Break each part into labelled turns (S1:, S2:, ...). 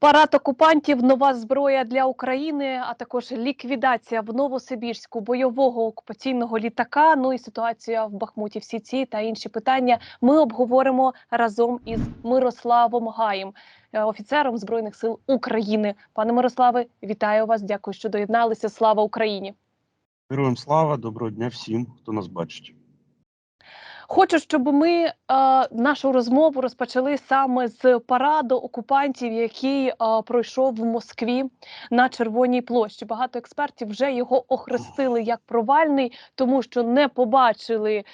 S1: Парад окупантів, нова зброя для України, а також ліквідація в Новосибірську бойового окупаційного літака. Ну і ситуація в Бахмуті. Всі ці та інші питання ми обговоримо разом із Мирославом Гаєм, е, офіцером збройних сил України. Пане Мирославе, вітаю вас! Дякую, що доєдналися. Слава Україні!
S2: Героям слава, доброго дня всім, хто нас бачить.
S1: Хочу, щоб ми е, нашу розмову розпочали саме з параду окупантів, який е, пройшов в Москві на Червоній площі. Багато експертів вже його охрестили як провальний, тому що не побачили е,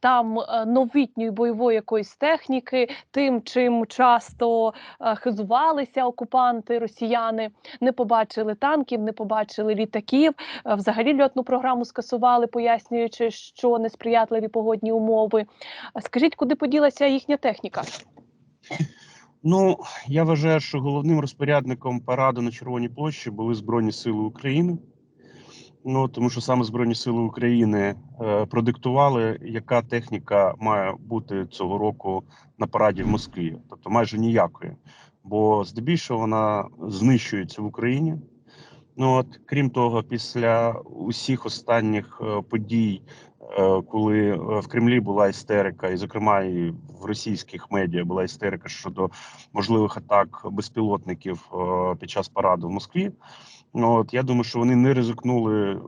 S1: там е, новітньої бойової якоїсь техніки, тим, чим часто е, хизувалися окупанти росіяни. Не побачили танків, не побачили літаків. Е, Взагалі льотну програму скасували, пояснюючи, що несприятливі погодні умови. А Скажіть, куди поділася їхня техніка?
S2: Ну, я вважаю, що головним розпорядником параду на Червоній площі були Збройні Сили України. Ну, тому що саме Збройні Сили України е, продиктували, яка техніка має бути цього року на параді в Москві. Тобто майже ніякої. Бо здебільшого вона знищується в Україні. Ну от крім того, після усіх останніх е, подій, е, коли е, в Кремлі була істерика, і зокрема і в російських медіа була істерика щодо можливих атак безпілотників під час параду в Москві. Ну от я думаю, що вони не ризикнули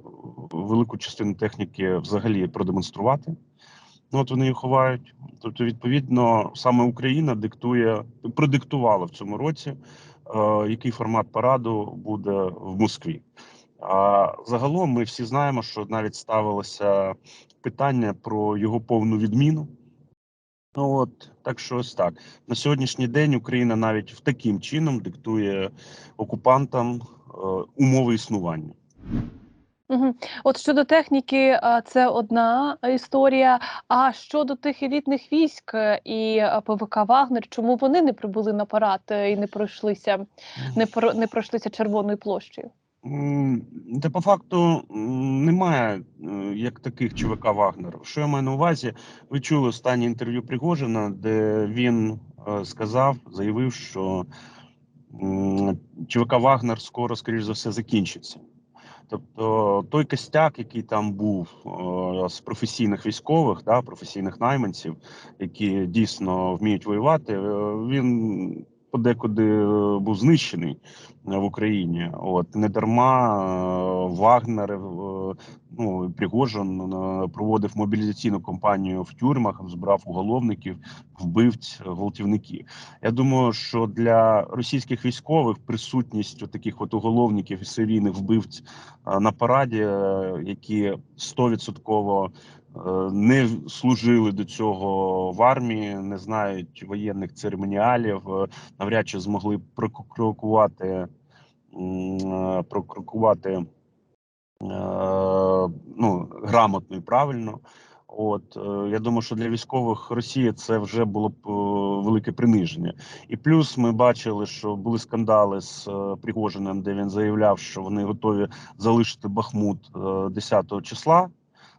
S2: велику частину техніки взагалі продемонструвати. Ну от вони її ховають. Тобто, відповідно, саме Україна диктує, продиктувала в цьому році, який формат параду буде в Москві. А загалом ми всі знаємо, що навіть ставилося питання про його повну відміну. Ну от так що ось так на сьогоднішній день Україна навіть в таким чином диктує окупантам е, умови існування.
S1: Угу. От щодо техніки, це одна історія. А щодо тих елітних військ е, і ПВК Вагнер, чому вони не прибули на парад е, і не пройшлися, не про не пройшлися червоною площею?
S2: Та по факту немає е, як таких ЧВК Вагнер. Що я маю на увазі? Ви чули останнє інтерв'ю Пригожина, де він е, сказав, заявив, що ЧВК Вагнер скоро, скоріш за все, закінчиться. Тобто той костяк, який там був е, з професійних військових, да, професійних найманців, які дійсно вміють воювати, е, він подекуди е, був знищений е, в Україні. От не дарма е, Вагнер, ну Пригожин проводив мобілізаційну кампанію в тюрмах, збирав уголовників, вбивць, гвалтівників. Я думаю, що для російських військових присутність таких от уголовників і серійних вбивць на параді, які стовідсотково не служили до цього в армії, не знають воєнних церемоніалів, е, навряд чи змогли прокрокувати е, прокрокувати е, ну, грамотно і правильно. От е, я думаю, що для військових Росії це вже було б е, велике приниження. І плюс ми бачили, що були скандали з е, Пригожиним, де він заявляв, що вони готові залишити Бахмут е, 10 числа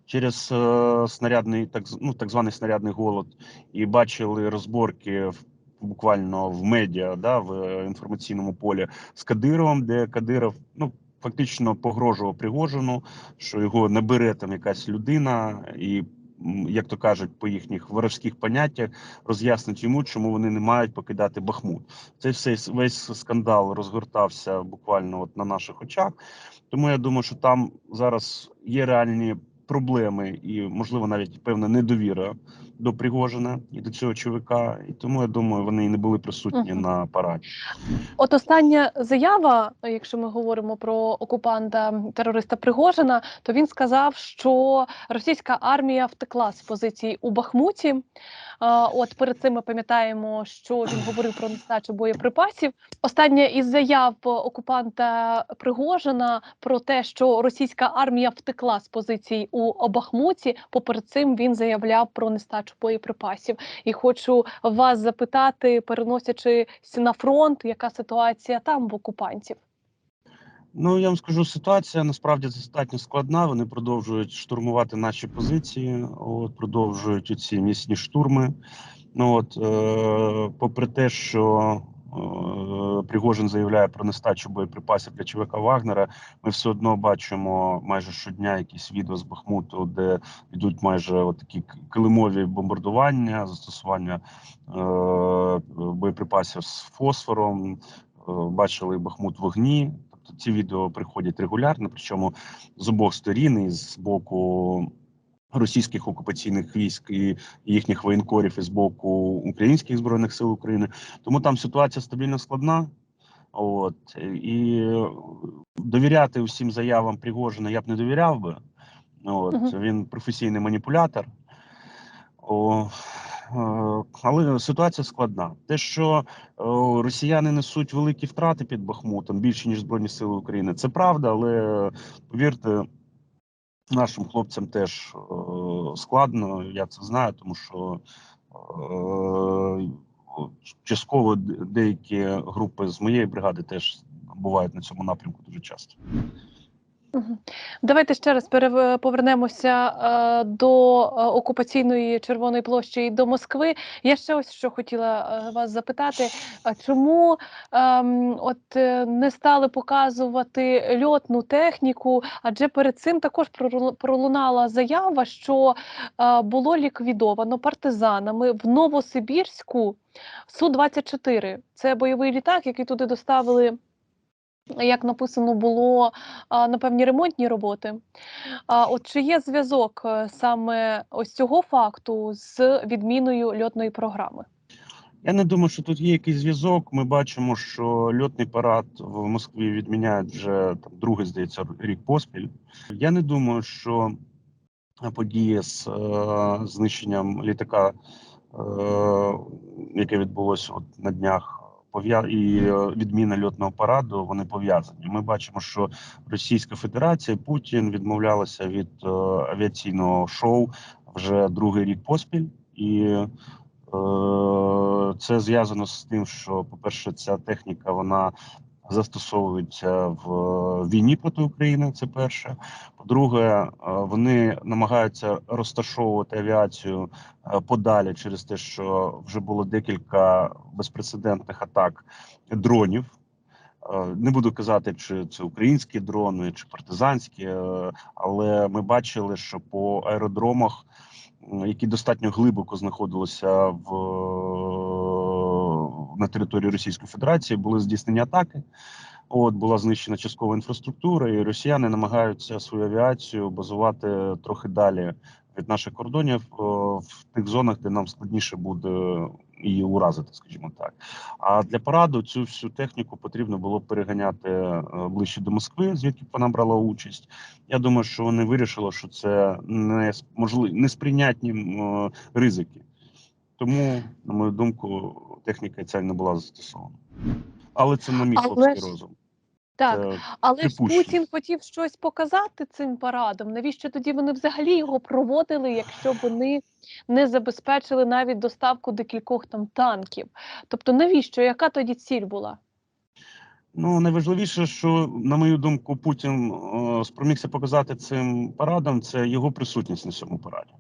S2: через е, снарядний, так ну, так званий снарядний голод, і бачили розборки в. Буквально в медіа, да, в е, інформаційному полі з Кадировим, де Кадиров ну фактично погрожував Пригожину, що його не бере там якась людина, і як то кажуть, по їхніх ворожських поняттях роз'яснить йому, чому вони не мають покидати Бахмут. Цей все весь скандал розгортався буквально от на наших очах. Тому я думаю, що там зараз є реальні проблеми і, можливо, навіть певна недовіра до Пригожина і до цього ЧВК. І тому я думаю, вони і не були присутні
S1: Мгм.
S2: на параді.
S1: От остання заява, якщо ми говоримо про окупанта терориста Пригожина, то він сказав, що російська армія втекла з позицій у Бахмуті. От перед цим ми пам'ятаємо, що він говорив про нестачу боєприпасів. Остання із заяв окупанта Пригожина про те, що російська армія втекла з позицій у Бахмуті. Поперед цим він заявляв про нестачу боєприпасів. І хочу вас запитати, переносячись на фронт, яка ситуація там в окупантів?
S2: Ну я вам скажу, ситуація насправді достатньо складна. Вони продовжують штурмувати наші позиції, от продовжують ці міцні штурми. Ну от, е, попри те, що Пригожин заявляє про нестачу боєприпасів для ЧВК Вагнера, ми все одно бачимо майже щодня якісь відео з Бахмуту, де йдуть майже такі килимові бомбардування, застосування е, боєприпасів з фосфором. Е, Бачили Бахмут вогні. Тобто ці відео приходять регулярно, причому з обох сторін, і з боку російських окупаційних військ і їхніх воєнкорів, і з боку українських збройних сил України. Тому там ситуація стабільно складна. От і довіряти усім заявам Пригожина я б не довіряв би. От
S1: Мгм.
S2: він професійний маніпулятор. О, е, але ситуація складна. Те, що росіяни несуть великі втрати під Бахмутом, більше ніж Збройні Сили України, це правда, але повірте, нашим хлопцям теж е, складно. Я це знаю, тому що е, частково деякі групи з моєї бригади теж бувають на цьому напрямку дуже часто.
S1: Давайте ще раз перев- повернемося е, до е, окупаційної Червоної площі і до Москви. Я ще ось що хотіла е, вас запитати: чому ем, от е, не стали показувати льотну техніку? Адже перед цим також пролунала заява, що е, було ліквідовано партизанами в Новосибірську Су-24. Це бойовий літак, який туди доставили. Як написано було на певні ремонтні роботи. От чи є зв'язок е, саме ось цього факту з відміною льотної програми?
S2: Я не думаю, що тут є якийсь зв'язок. Ми бачимо, що льотний парад в Москві відміняють вже там другий, здається, рік поспіль. Я не думаю, що подія з е, знищенням літака, е, яке відбулося от на днях. І е, відміна льотного параду, вони пов'язані. Ми бачимо, що Російська Федерація Путін відмовлялася від е, авіаційного шоу вже другий рік поспіль і. е, Це зв'язано з тим, що, по-перше, ця техніка вона застосовується в війні проти України. Це перше. По-друге, е, вони намагаються розташовувати авіацію е, подалі через те, що вже було декілька безпрецедентних атак дронів. Е, Не буду казати, чи це українські дрони, чи партизанські, е, але ми бачили, що по аеродромах, які достатньо глибоко знаходилися в на території Російської Федерації, були здійснені атаки. От була знищена часткова інфраструктура, і росіяни намагаються свою авіацію базувати трохи далі від наших кордонів е, в тих зонах, де нам складніше буде її уразити, скажімо так. А для параду цю всю техніку потрібно було переганяти е, ближче до Москви, звідки вона брала участь. Я думаю, що вони вирішили, що це не можливо несприйнятні ризики. Тому, на мою думку, техніка ця не була застосована. Але це на мій хлопський
S1: ж-
S2: розум.
S1: Так,
S2: Це
S1: але ж. Путін хотів щось показати цим парадом. Навіщо тоді вони взагалі його проводили, якщо вони не забезпечили навіть доставку декількох там танків? Тобто, навіщо? Яка тоді ціль була?
S2: Ну, найважливіше, що, на мою думку, Путін е, спромігся показати цим парадом, це його присутність на цьому параді.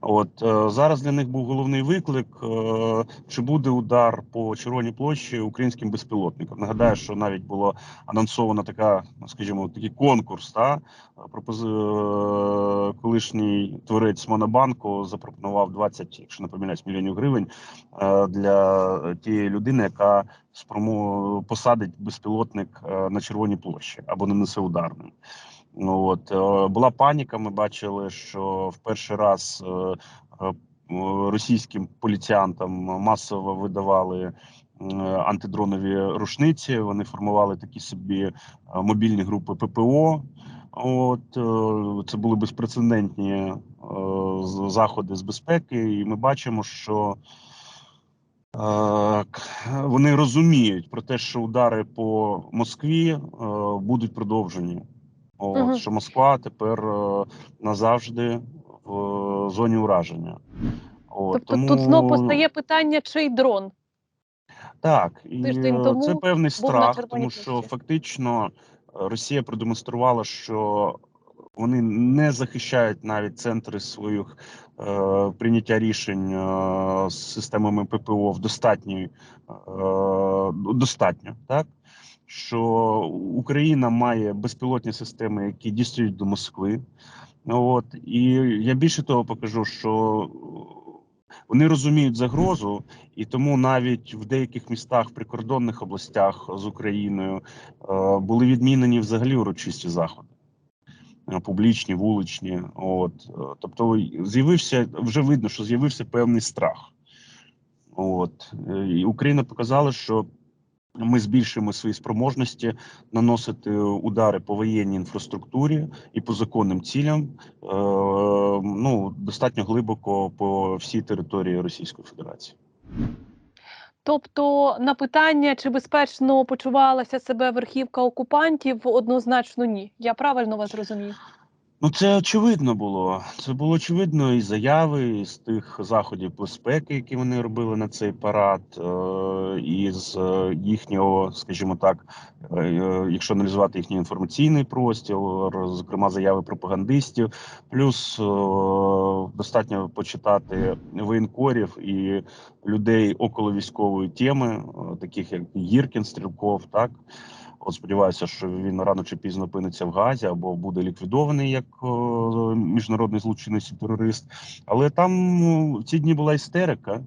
S2: От е, зараз для них був головний виклик: е, чи буде удар по Червоній площі українським безпілотникам. Нагадаю, що навіть було анонсовано така, ну, скажімо, такий конкурс. Та пропози... е, колишній творець Монобанку запропонував 20, якщо не помиляюсь, мільйонів гривень для тієї людини, яка спрому посадить безпілотник на Червоній площі або нанесе ударним. Ну от е, була паніка. Ми бачили, що в перший раз е, е, російським поліціянтам масово видавали антидронові рушниці. Вони формували такі собі мобільні групи ППО. От це були безпрецедентні заходи з безпеки, і ми бачимо, що вони розуміють про те, що удари по Москві будуть продовжені. От,
S1: Мгм.
S2: Що Москва тепер е, назавжди в зоні ураження. От,
S1: Тобто
S2: тому,
S1: тут знов постає питання, чий дрон?
S2: так, і
S1: тому
S2: це певний страх, тому що
S1: площі.
S2: фактично е, Росія продемонструвала, що Вони не захищають навіть центри своїх е, прийняття рішень е, з системами ППО в достатньої е, достатньо, так що Україна має безпілотні системи, які дістають до Москви. От і я більше того покажу, що вони розуміють загрозу, і тому навіть в деяких містах, в прикордонних областях з Україною, е, були відмінені взагалі урочисті заходи. е, Публічні, вуличні, от е, тобто з'явився вже видно, що з'явився певний страх. От і Україна показала, що ми збільшуємо свої спроможності наносити удари по воєнній інфраструктурі і по законним цілям, е, ну достатньо глибоко по всій території Російської Федерації.
S1: Тобто, на питання, чи безпечно почувалася себе верхівка окупантів, однозначно ні. Я правильно вас зрозумів?
S2: Ну, це очевидно було. Це було очевидно і заяви з тих заходів безпеки, які вони робили на цей парад, е, і з е, їхнього, скажімо так, е, якщо аналізувати їхній інформаційний простір, зокрема заяви пропагандистів, плюс достатньо почитати воєнкорів і людей около військової теми, таких як Гіркін, Стрілков, так. От сподіваюся, що він рано чи пізно опиниться в Газі або буде ліквідований як міжнародний злочинець терорист. Але там ну, в ці дні була істерика,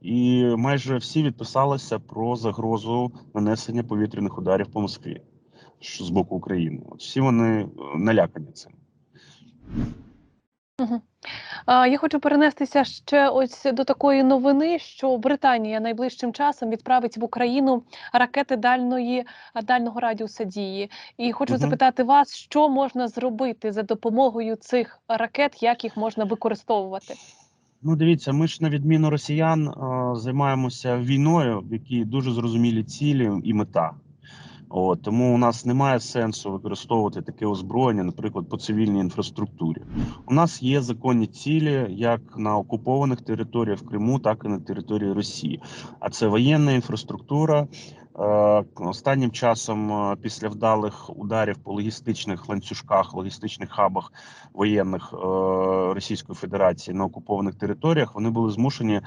S2: і майже всі відписалися про загрозу нанесення повітряних ударів по Москві з боку України. От всі вони е, налякані цим.
S1: Угу. Я хочу перенестися ще ось до такої новини, що Британія найближчим часом відправить в Україну ракети дальної дальнього радіуса дії. І хочу
S2: Мгм.
S1: запитати вас, що можна зробити за допомогою цих ракет, як їх можна використовувати?
S2: Ну, дивіться, ми ж на відміну росіян займаємося війною, в якій дуже зрозумілі цілі і мета. От тому у нас немає сенсу використовувати таке озброєння, наприклад, по цивільній інфраструктурі. У нас є законні цілі як на окупованих територіях в Криму, так і на території Росії. А це воєнна інфраструктура. Е, Останнім часом, е, після вдалих ударів по логістичних ланцюжках, логістичних хабах воєнних е, Російської Федерації на окупованих територіях, вони були змушені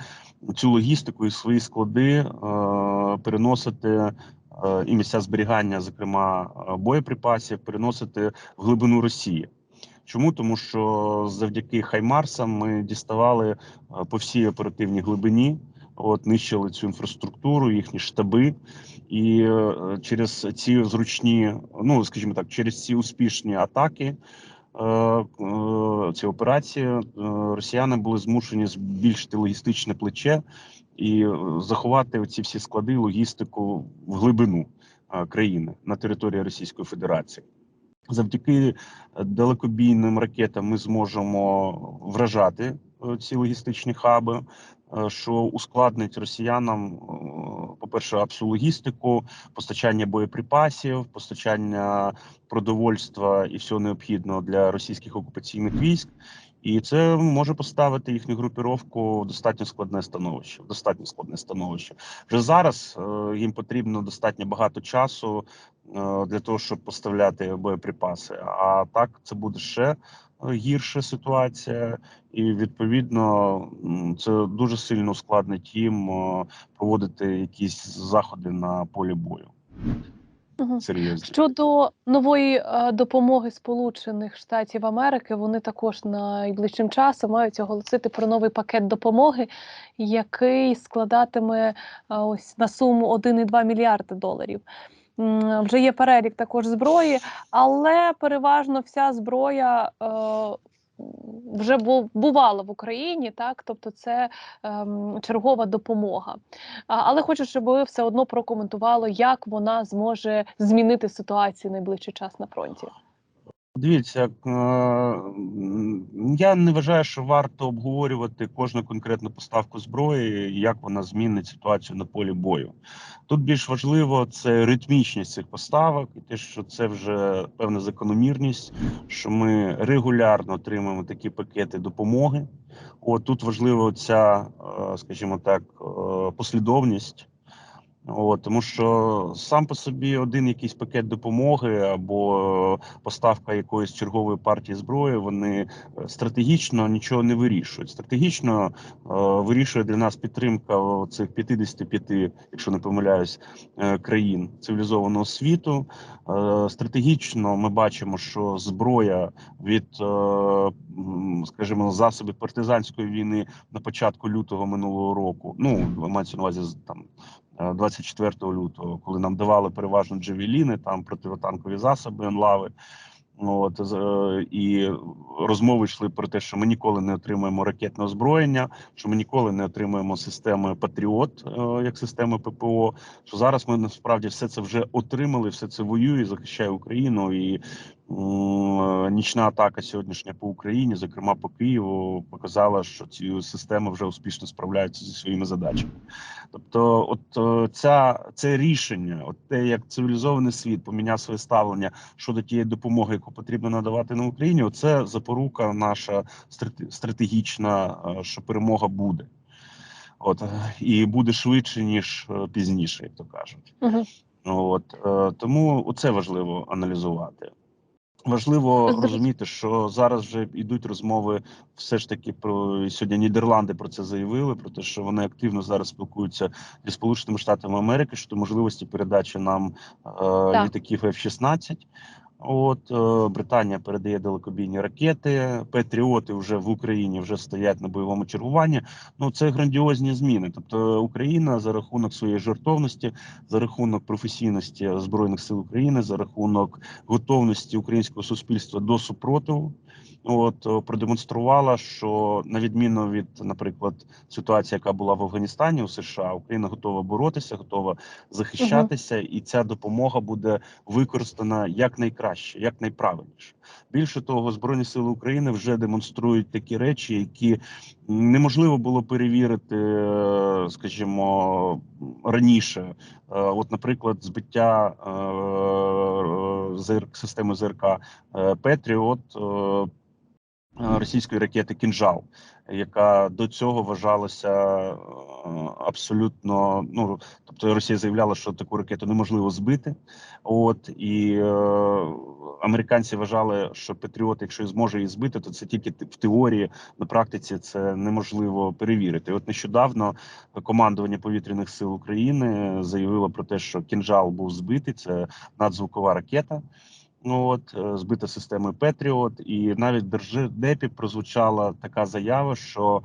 S2: цю логістику і свої склади переносити і місця зберігання, зокрема е, боєприпасів, переносити в глибину Росії. Чому? Тому що завдяки Хаймарсам ми діставали е, по всій оперативній глибині, от нищили цю інфраструктуру, їхні штаби, і е, через ці зручні, ну скажімо так, через ці успішні атаки. е, е, Ці операції е, росіяни були змушені збільшити логістичне плече і е, заховати ці всі склади, логістику в глибину е, країни на території Російської Федерації. Завдяки е, далекобійним ракетам ми зможемо вражати ці логістичні хаби, що ускладнить росіянам, по-перше, всю логістику, постачання боєприпасів, постачання продовольства і всього необхідного для російських окупаційних військ. І це може поставити їхню групіровку в достатньо складне становище. в Достатньо складне становище. Вже зараз е, їм потрібно достатньо багато часу е, для того, щоб поставляти боєприпаси. А так це буде ще е, гірша ситуація, і відповідно це дуже сильно ускладнить їм проводити якісь заходи на полі бою.
S1: Мгм.
S2: Серйозно.
S1: Щодо нової е, допомоги Сполучених Штатів Америки, вони також найближчим часом мають оголосити про новий пакет допомоги, який складатиме е, ось на суму 1,2 мільярди доларів. Вже є перелік також зброї, але переважно вся зброя е, вже бувало в Україні, так тобто це ем, чергова допомога. А, Але хочу, щоб ви все одно прокоментували, як вона зможе змінити ситуацію найближчий час на фронті.
S2: Дивіться, е, я не вважаю, що варто обговорювати кожну конкретну поставку зброї, як вона змінить ситуацію на полі бою. Тут більш важливо це ритмічність цих поставок, і те, що це вже певна закономірність, що ми регулярно отримуємо такі пакети допомоги. От тут важлива ця, е, скажімо так, е, послідовність. От, тому що сам по собі один якийсь пакет допомоги або поставка якоїсь чергової партії зброї, вони е, стратегічно нічого не вирішують. Стратегічно е, вирішує для нас підтримка цих 55, якщо не помиляюсь, е, країн цивілізованого світу. Е, стратегічно ми бачимо, що зброя від, е, скажімо, засобів партизанської війни на початку лютого минулого року. Ну мається на увазі там. Е, 24 лютого, коли нам давали переважно джевеліни, там противотанкові засоби, енлави. От е, і розмови йшли про те, що ми ніколи не отримаємо ракетне озброєння, що ми ніколи не отримаємо системи Патріот е, як системи ППО. Що зараз ми насправді все це вже отримали, все це воює, захищає Україну. І нічна атака сьогоднішня по Україні, зокрема по Києву, показала, що ці системи вже успішно справляються зі своїми задачами. Тобто, от е, ця це рішення, от те, як цивілізований світ поміняв своє ставлення щодо тієї допомоги, яку потрібно надавати на Україні, це запорука наша стратегічна, е, що перемога буде. От е, і буде швидше ніж е, пізніше, як то кажуть.
S1: Угу.
S2: От е, тому це важливо аналізувати. Важливо розуміти, що зараз вже йдуть розмови, все ж таки про сьогодні. Нідерланди про це заявили, про те, що вони активно зараз спілкуються зі Сполученими Штатами Америки щодо можливості передачі нам е, літаків F-16. От е, Британія передає далекобійні ракети. Петріоти вже в Україні вже стоять на бойовому чергуванні. Ну це грандіозні зміни. Тобто Україна за рахунок своєї жертовності, за рахунок професійності збройних сил України, за рахунок готовності українського суспільства до супротиву. От е, продемонструвала, що на відміну від, наприклад, ситуації, яка була в Афганістані у США, Україна готова боротися, готова захищатися, і ця допомога буде використана якнайкраще, якнайправильніше. Більше того, збройні сили України вже демонструють такі речі, які неможливо було перевірити, е, скажімо, раніше. Е, От, наприклад, збиття системи ЗРК Петріот російської ракети Кінжал, яка до цього вважалася е, абсолютно. Ну тобто Росія заявляла, що таку ракету неможливо збити. От і е, американці вважали, що Патріот, якщо зможе її збити, то це тільки в теорії, на практиці це неможливо перевірити. От нещодавно командування повітряних сил України заявило про те, що кінжал був збитий. Це надзвукова ракета. Ну от е, збита системи Петріот, і навіть Держдепі прозвучала така заява, що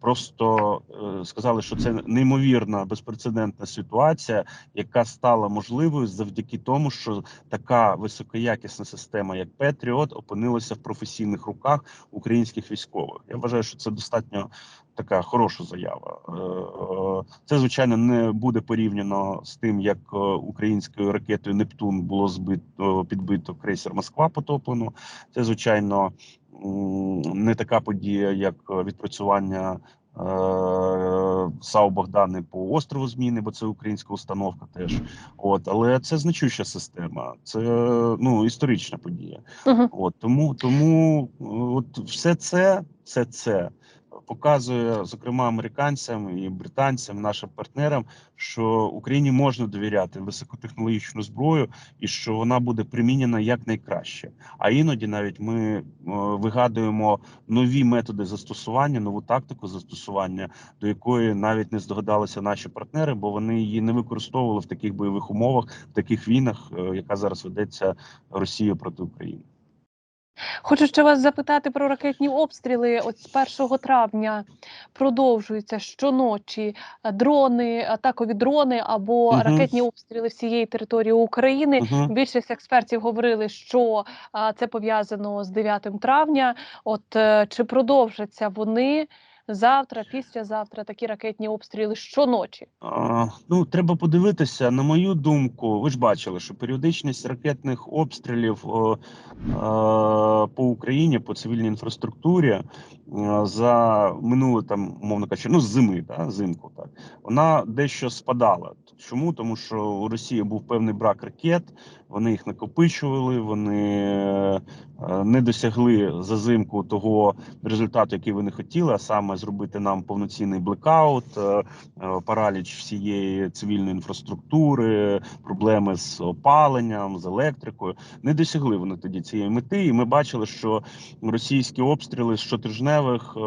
S2: просто е, сказали, що це неймовірна безпрецедентна ситуація, яка стала можливою завдяки тому, що така високоякісна система, як Петріот, опинилася в професійних руках українських військових. Я вважаю, що це достатньо така хороша заява. Е, е, Це звичайно не буде порівняно з тим, як е, українською ракетою Нептун було збито підбито крейсер Москва потоплено. Це звичайно не така подія, як е, відпрацювання. е, САУ Богдани по острову Зміни, бо це українська установка теж. От, але це значуща система, це ну історична подія.
S1: Угу.
S2: От тому, тому е, от все це, все це показує зокрема американцям і британцям, нашим партнерам, що Україні можна довіряти високотехнологічну зброю і що вона буде примінена якнайкраще. А іноді навіть ми е, вигадуємо нові методи застосування, нову тактику застосування, до якої навіть не здогадалися наші партнери, бо вони її не використовували в таких бойових умовах, в таких війнах, е, яка зараз ведеться Росією проти України.
S1: Хочу ще вас запитати про ракетні обстріли. От з 1 травня продовжуються щоночі дрони, атакові дрони або
S2: угу.
S1: ракетні обстріли всієї території України.
S2: Угу.
S1: Більшість експертів говорили, що це пов'язано з 9 травня. От е, чи продовжаться вони завтра, післязавтра такі ракетні обстріли щоночі?
S2: А, ну, треба подивитися. На мою думку, ви ж бачили, що періодичність ракетних обстрілів о, е, по Україні, по цивільній інфраструктурі е, за минуле там, умовно кажучи, ну зими, да, зимку, так вона дещо спадала. Чому? Тому що у Росії був певний брак ракет, вони їх накопичували, вони е, не досягли за зимку того результату, який вони хотіли, а саме зробити нам повноцінний блекаут, е, е, параліч всієї цивільної інфраструктури, проблеми з опаленням, з електрикою. Не досягли вони тоді цієї мети, і ми бачили, що російські обстріли з щотижневих е,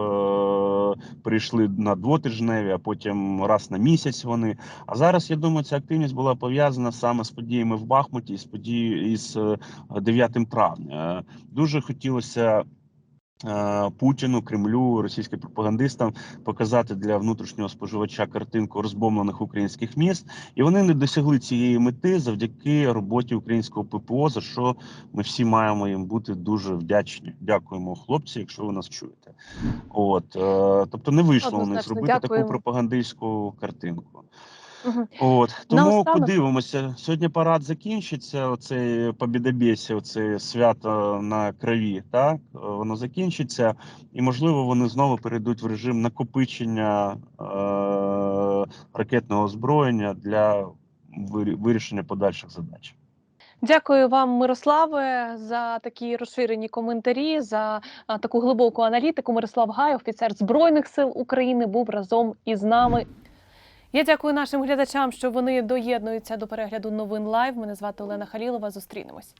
S2: перейшли на двотижневі, а потім раз на місяць вони. А зараз я думаю, ця активність була пов'язана саме з подіями в Бахмуті і з подією із е, 9 травня. Е, Дуже хотілося. е, Путіну, Кремлю, російським пропагандистам показати для внутрішнього споживача картинку розбомблених українських міст, і вони не досягли цієї мети завдяки роботі українського ППО, за що ми всі маємо їм бути дуже вдячні. Дякуємо, хлопці, якщо ви нас чуєте. От е, тобто не вийшло у них зробити таку пропагандистську картинку.
S1: Мгм.
S2: От тому
S1: Наостанок-
S2: подивимося. Сьогодні парад закінчиться. Оцей побідобєсі, оце свято на крові. Так Е, воно закінчиться, і можливо вони знову перейдуть в режим накопичення е- ракетного озброєння для вирішення подальших задач.
S1: Дякую вам, Мирославе, за такі розширені коментарі, за а, таку глибоку аналітику. Мирослав Гай, офіцер Збройних сил України, був разом із нами. Я дякую нашим глядачам, що вони доєднуються до перегляду новин лайв. Мене звати Олена Халілова. Зустрінемось.